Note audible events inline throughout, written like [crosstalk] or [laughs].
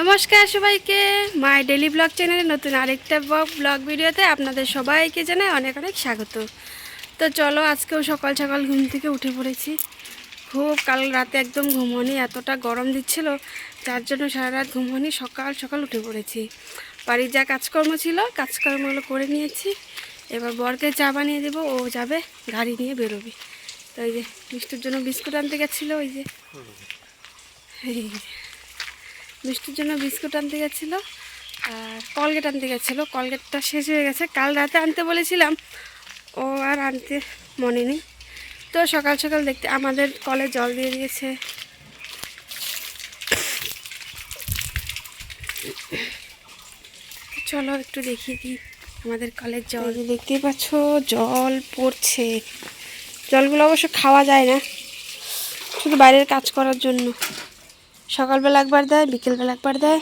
নমস্কার সবাইকে। মাই daily blog চ্যানেলে নতুন আরেকটা ব্লগ ভিডিওতে আপনাদের সবাইকে জানাই অনেক অনেক স্বাগত। তো চলো আজকেও সকাল সকাল ঘুম থেকে উঠে পড়েছি। খুব কাল রাতে একদম ঘুমনি এতটা গরম দিচ্ছিল যার জন্য সারা রাত ঘুমনি সকাল সকাল উঠে পড়েছি। বাড়ির যা কাজকর্ম ছিল কাজকর্মগুলো করে নিয়েছি। এবার বরকে চা বানিয়ে দেবো ও যাবে গাড়ি নিয়ে বেরোবে। তো এই যে মিষ্টির জন্য বিস্কুট আনতে গেছিল ওই যে। এই যে মিষ্টির জন্য বিস্কুট আনতে গেছিল আর কলগেট আনতে গেছিল। কলগেটটা শেষ হয়ে গেছে। কাল রাতে আনতে বলেছিলাম, ও আর আনতে মনে নেই। তো সকাল সকাল দেখতে আমাদের কলে জল দিয়ে দিয়েছে। চলো একটু দেখিয়ে দিই আমাদের কলের জল। দেখতেই পাচ্ছ, জল পড়ছে। জলগুলো অবশ্য খাওয়া যায় না, শুধু বাইরের কাজ করার জন্য। সকালবেলা একবার দেয় বিকেলবেলা একবার দেয়।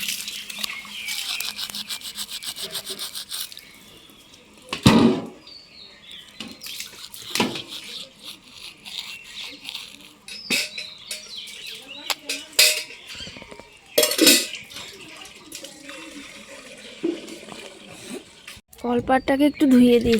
[laughs] কলপাটটাকে একটু ধুয়ে দিই।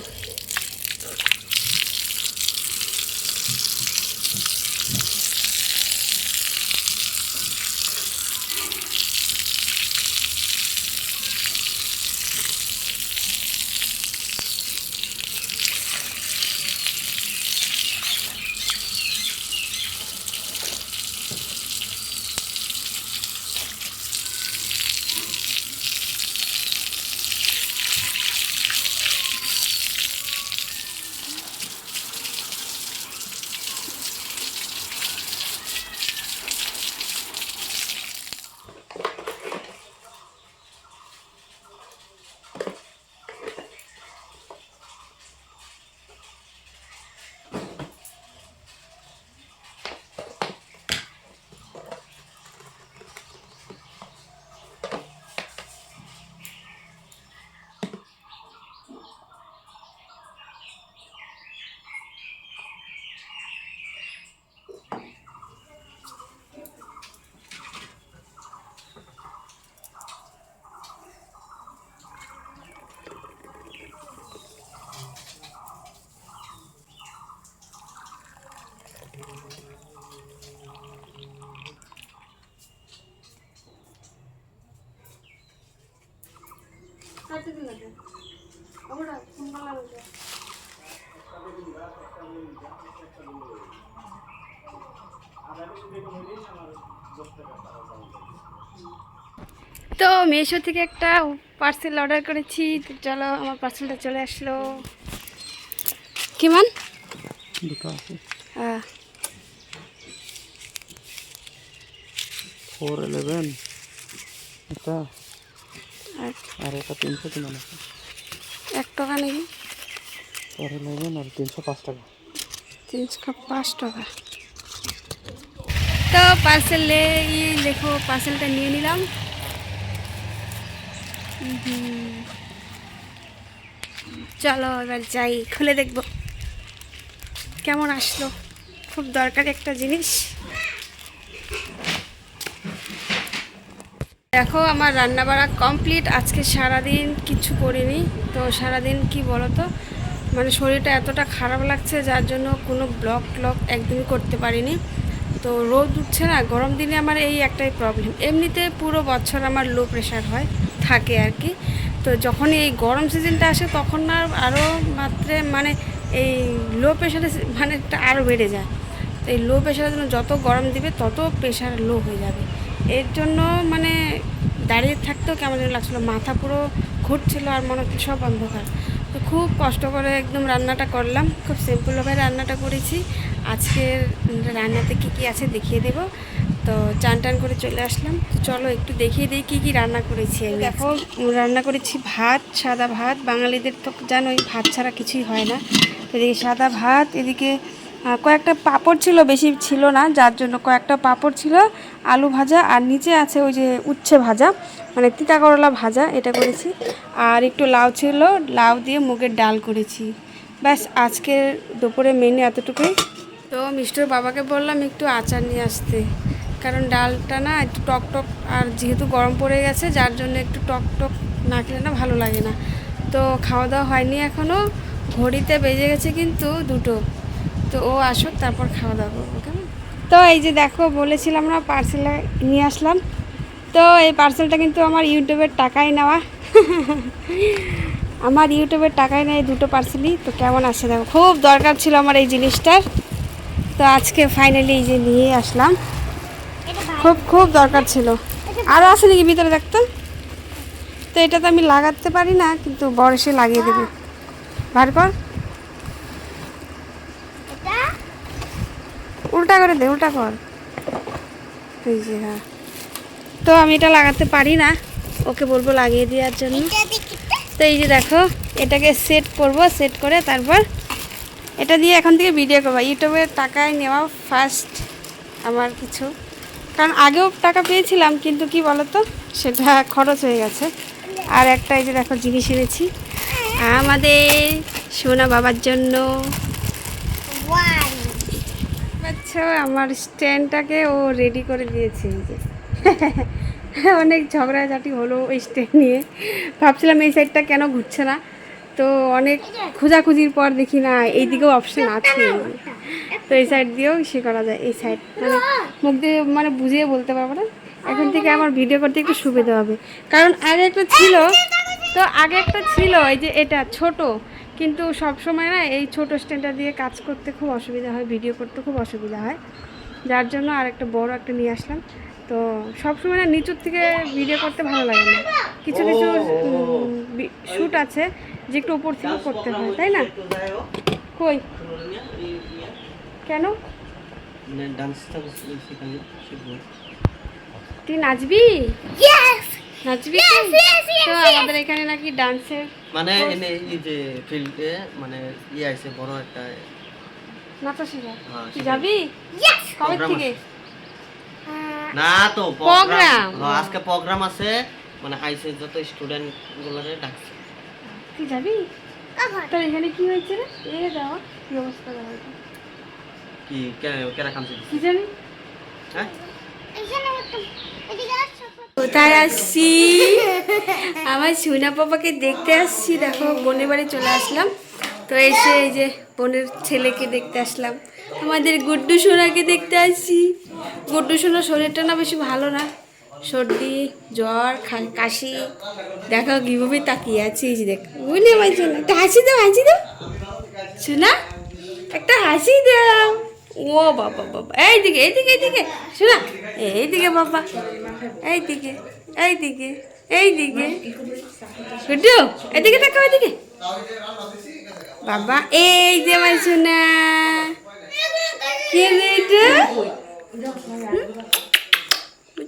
তো মেশো থেকে একটা পার্সেল অর্ডার করেছি। তো চলো আমার পার্সেলটা চলে আসলো। কেমন? হ্যাঁ ফোর ইলেভেন এটা আর এটা তিনশো কিমান আছে এক টাকা নাকি? ফোর ইলেভেন আর তিনশো পাঁচ টাকা। তিনশো পাঁচ টাকা। তো পার্সেলে দেখো পার্সেলটা নিয়ে নিলাম। চলো এবার যাই খুলে দেখব। কেমন আসলো? খুব দরকারি একটা জিনিস। দেখো, আমার রান্না বাড়া কমপ্লিট আজকে সারাদিন কিছু করিনি। তো সারাদিন কি বলো তো মানে শরীরটা এতটা খারাপ লাগছে, যার জন্য কোনো ব্লগ ট্লগ একদমই করতে পারিনি। তো রোদ উঠছে না, গরম দিনে আমার এই একটাই প্রবলেম এমনিতে পুরো বছর আমার লো প্রেশার হয়, থাকে আর কি। তো যখন এই গরম সিজনটা আসে, তখন না আরও মাত্রে মানে এই লো প্রেশারে মানে আরও বেড়ে যায়। তো এই লো প্রেশারের জন্য যত গরম দিবে, তত প্রেশার লো হয়ে যাবে। এর জন্য মানে দাঁড়িয়ে থাকতেও কেমন যেন লাগছিল। মাথা পুরো ঘুরছিল আর মনে হচ্ছে সব অন্ধকার। তো খুব কষ্ট করে একদম রান্নাটা করলাম। খুব সিম্পলভাবে রান্নাটা করেছি। আজকের রান্নাতে কী কী আছে দেখিয়ে দেবো। তো চান টান করে চলে আসলাম। তো চলো একটু দেখিয়ে দিই কী কী রান্না করেছি আমি দেখো রান্না করেছি ভাত সাদা ভাত। বাঙালিদের তো জানোই ভাত ছাড়া কিছুই হয় না। তো এদিকে সাদা ভাত এদিকে কয়েকটা পাপড় ছিল, বেশি ছিল না, যার জন্য কয়েকটা পাপড় ছিল, আলু ভাজা, আর নিচে আছে ওই যে উচ্ছে ভাজা মানে তিতা করলা ভাজা, এটা করেছি। আর একটু লাউ ছিল, লাউ দিয়ে মুগের ডাল করেছি। ব্যাস, আজকের দুপুরে মেনু এতটুকুই। তো মিষ্টর বাবাকে বললাম একটু আচার নিয়ে আসতে, কারণ ডালটা না একটু টক টক, আর যেহেতু গরম পড়ে গেছে, যার জন্য একটু টক টক না খেলে না ভালো লাগে না। তো খাওয়া দাওয়া হয়নি এখনও ঘড়িতে বেজে গেছে কিন্তু দুটো। তো ও আসুক, তারপর খাওয়া দাওয়া করব, কেমন? তো এই যে দেখো, বলেছিলাম না পার্সেলে নিয়ে আসলাম। তো এই পার্সেলটা কিন্তু আমার ইউটিউবের টাকায় নেওয়া। [laughs] আমার ইউটিউবের টাকায় নেয় দুটো পার্সেলই তো কেমন আসে দেখো, খুব দরকার ছিল আমার এই জিনিসটার। তো আজকে ফাইনালি এই যে নিয়ে আসলাম। খুব খুব দরকার ছিল। আরও আছে নাকি ভিতরে দেখতো তো? এটা তো আমি লাগাতে পারি না, কিন্তু বড় লাগিয়ে দেবে। বার কর। উল্টা করে দে উল্টা কর। এই যে হ্যাঁ। তো আমি এটা লাগাতে পারি না ওকে বলব লাগিয়ে দেওয়ার জন্য। তো এই যে দেখো এটাকে সেট করব সেট করে তারপর এটা দিয়ে এখন থেকে ভিডিও করব। ইউটিউবে টাকায় নেওয়া ফার্স্ট আমার কিছু। কারণ আগেও টাকা পেয়েছিলাম কিন্তু কি বলতো সেটা খরচ হয়ে গেছে। আর একটা এই যে দেখো জিনিস এনেছি। আমাদের সোনা বাবার জন্য। আচ্ছা আমার স্ট্যান্ডটাকে ও রেডি করে দিয়েছে এই যে। [laughs] অনেক ঝগড়াঝাটি হলো ওই স্ট্যান্ড নিয়ে। ভাবছিলাম এই সাইডটা কেন ঘুরছে না? তো অনেক খোঁজাখুঁজির পর দেখি না, এইদিকেও অপশন আছে। এই তো এই সাইড দিয়েও সে করা যায়, এই সাইড মানে মুখ দিয়ে মানে বুঝিয়ে বলতে পারব না। এখন থেকে আমার ভিডিও করতে একটু সুবিধা হবে। কারণ আগে একটা ছিল, তো আগে একটা ছিল, এই যে এটা ছোট। কিন্তু সব সময় না এই ছোট স্ট্যান্ডটা দিয়ে কাজ করতে খুব অসুবিধা হয় ভিডিও করতে খুব অসুবিধা হয়। যার জন্য আর একটা বড় একটা নিয়ে আসলাম। তো সবসময় না নিচুর থেকে ভিডিও করতে ভালো লাগে না। কিছু কিছু শ্যুট আছে যে একটু উপর থেকে করতে হয় তাই না? কই? কেন? তুই নাচবি? নাচবি তুই? তো আমাদের এখানে নাকি ডান্সের মানে এনে এই যে ফিল্ডে মানে ই আইছে বড় একটা নাচা শেখা হ্যাঁ, তুই। যাবি? কবে থেকে? না তো? হ্যাঁ, আজকে প্রোগ্রাম আছে মানে আইসে যত স্টুডেন্ট গুলোরে ডাকছে। তুই যাবি? তোর এখানে কি হয়েছে রে? কি অবস্থা দেওয়া কি কে- কেরা খামছে কি জানি? হ্যাঁ? কোথায় আসছি আমার সুনা পাপাকে দেখতে আসছি। দেখো, বোনের বাড়ি চলে আসলাম। তো এসে এই যে বোনের ছেলেকে দেখতে আসলাম। আমাদের গুড্ডু সোনাকে দেখতে আসছি। গুড্ডু সোনার শরীরটা না বেশি ভালো না। সর্দি, জ্বর কাশি। দেখো, কীভাবে তাকিয়ে আছে। যে দেখ বুঝলি আমার সোনা একটা হাসি দাও হাসি দাও। শোনা একটা হাসি দাও। ও বাবা বাবা। এইদিকে এইদিকে এইদিকে। শোনা এইদিকে বাবা। এইদিকে এইদিকে এইদিকে গুড্ডু এদিকে তাকাও এদিকে। বাবা এই যে আমার শোনা কে রে এটা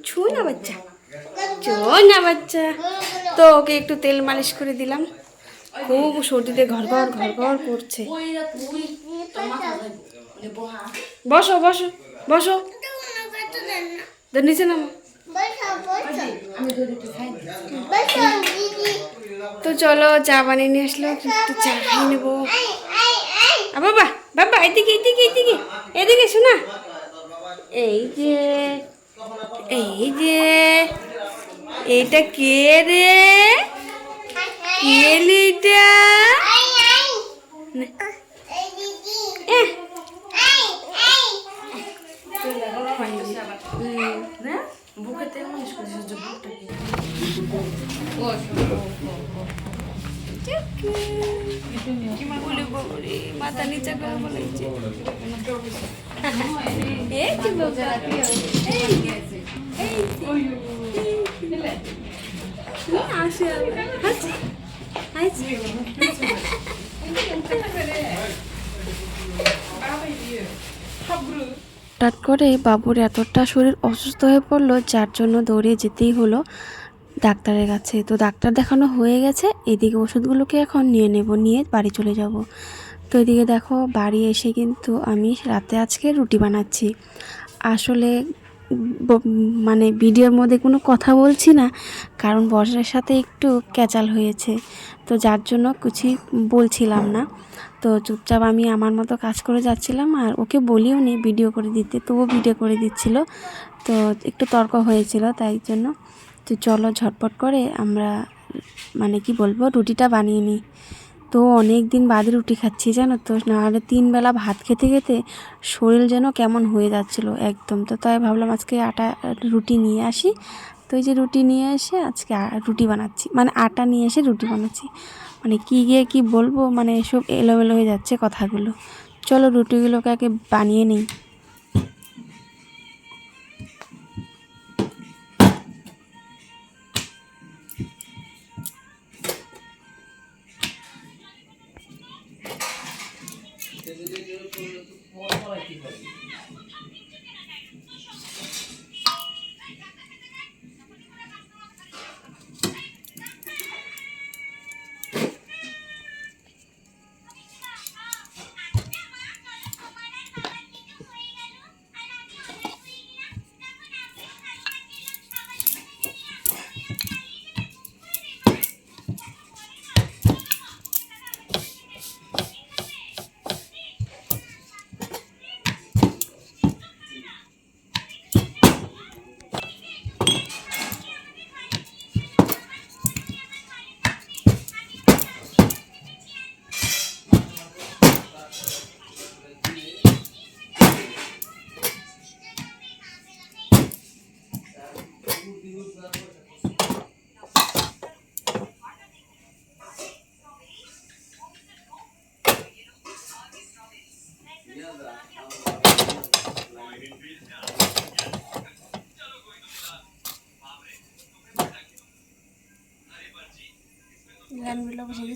ছো না বাচ্চা চো না বাচ্চা। তো ওকে একটু তেল মালিশ করে দিলাম। খুব সর্দিতে ঘর ঘর ঘর ঘর করছে। বসো বসো বসো। তো নিচে নামো। তো চলো চা বানিয়ে নিয়ে আসলো একটু চা খাই নেব। বাবা বাবা এদিকে এদিকে এদিকে এদিকে শোনা। এই যে এই যে এটা কে রে? কে রে মাথা নিচে করে বলেছে এই। আসে। হাসি, হাসি। হঠাৎ করে বাবুর এতটা শরীর অসুস্থ হয়ে পড়ল যার জন্য দৌড়ে যেতেই হলো ডাক্তারের কাছে তো ডাক্তার দেখানো হয়ে গেছে এদিকে ওষুধগুলোকে এখন নিয়ে নেব নিয়ে বাড়ি চলে যাব তো এদিকে দেখো, বাড়ি এসে কিন্তু আমি রাতে আজকে রুটি বানাচ্ছি। আসলে মানে ভিডিওর মধ্যে কোনো কথা বলছি না, কারণ বর্ষার সাথে একটু ক্যাচাল হয়েছে। তো যার জন্য কিছুই বলছিলাম না। তো চুপচাপ আমি আমার মতো কাজ করে যাচ্ছিলাম, আর ওকে বলিও নি ভিডিও করে দিতে, তবুও ভিডিও করে দিচ্ছিল। তো একটু তর্ক হয়েছিল, তাই জন্য। তো চলো ঝটপট করে আমরা মানে কি বলব, রুটিটা বানিয়ে নিই। তো অনেক দিন বাদে রুটি খাচ্ছি জানো তো, নাহলে তিন বেলা ভাত খেতে খেতে শরীর যেন কেমন হয়ে যাচ্ছিল একদম। তো তাই ভাবলাম আজকে আটা রুটি নিয়ে আসি। তো এই যে রুটি নিয়ে এসে আজকে রুটি বানাচ্ছি। মানে আটা নিয়ে এসে রুটি বানাচ্ছি। মানে কি গিয়ে কি বলব মানে সব এলোমেলো হয়ে যাচ্ছে কথাগুলো। চলো রুটিগুলোকে আগে বানিয়ে নিই।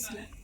பேசல